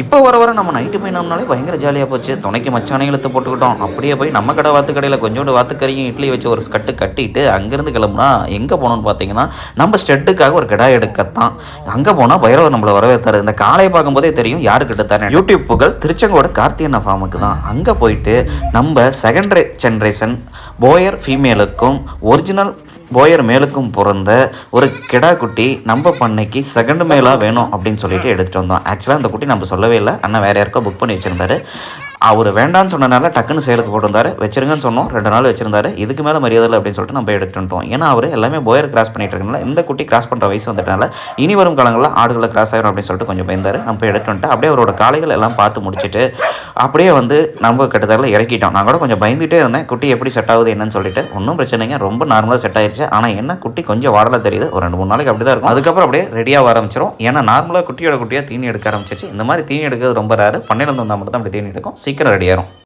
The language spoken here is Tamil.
இப்போ வர வர நம்ம நைட்டு போய் பயங்கர ஜாலியாக போச்சு. துணைக்கு மச்சானே இழுத்து போட்டுக்கிட்டோம். அப்படியே போய் நம்ம கடை வாத்து கடையில் கொஞ்சோண்டு வாத்துக்கறியும் இட்லி வச்சு ஒரு கட்டு கட்டிட்டு அங்கேருந்து கிளம்புனா எங்கே போகணும்னு பார்த்தீங்கன்னா நம்ம ஸ்டெட்டுக்காக ஒரு கிடா எடுக்கத்தான். அங்கே போனால் பைரவர் நம்மளை வரவேற்றாரு. இந்த காலையை பார்க்கும்போதே தெரியும் யாருக்கிட்ட தரேன் யூடியூப் புகழ் திருச்செங்கோட கார்த்தியண்ணா ஃபார்முக்கு தான். அங்கே போயிட்டு நம்ம செகண்ட் ஜென்ரேஷன் போயர் ஃபீமேலுக்கும் ஒரிஜினல் போயர் மேலுக்கும் பிறந்த ஒரு கிடா குட்டி நம்ம பண்ணைக்கு செகண்ட் மேலாக வேணும் அப்படின்னு சொல்லிட்டு எடுத்துகிட்டு வந்தோம். ஆக்சுவலாக அந்த குட்டி நம்ம சொல்லவே இல்லை. அண்ணா வேற யாருக்கோ புக் பண்ணி வச்சிருந்தாரு. அவர் வேண்டான்னு சொன்னனால டக்குன்னு சேலுக்கு போட்டிருந்தாரு. வச்சிருங்கன்னு சொன்னோம். ரெண்டு நாள் வச்சிருந்தாரு. இதுக்கு மேலே மரியாதை இல்லை அப்படின்னு சொல்லிட்டு நம்ம எடுத்துட்டு வந்துட்டோம். ஏன்னா அவர் எல்லாமே போயர் கிராஸ் பண்ணிட்டு இருக்கனால இந்த குட்டி கிராஸ் பண்ணுற வயசு வந்துட்டனால இனி வரும் காலங்களில் ஆடுகளை கிராஸ் ஆயிரும் அப்படின்னு சொல்லிட்டு கொஞ்சம் பயந்தார். நம்ம எடுத்துட்டு அப்படியே அவரோட காளைகள் எல்லாம் பார்த்து முடிச்சுட்டு அப்படியே வந்து நம்ம கிட்டத்தட்ட இறக்கிட்டோம். நான் கூட கொஞ்சம் பயந்துட்டே இருந்தேன். குட்டி எப்படி செட் ஆகுது என்னன்னு சொல்லிட்டு ஒன்றும் பிரச்சனைங்க ரொம்ப நார்மலாக செட் ஆயிடுச்சு ஆனால் என்ன குட்டி கொஞ்சம் வாடலாக தெரியுது. ஒரு ரெண்டு மூணு நாளைக்கு அப்படி தான் இருக்கும். அதுக்கப்புறம் அப்படியே ரெடியாக ஆரம்பிச்சிடும் ஏன்னா நார்மலாக குட்டியோட குட்டியாக தீனி எடுக்க ஆரம்பிச்சிச்சு இந்த மாதிரி தீனி எடுக்கிறது ரொம்ப ரேரு பன்னெண்டு வந்தால் மட்டும் தான் அப்படி தீனி எடுக்கும். சீக்கிரம் ரெடி ஆயிரும்.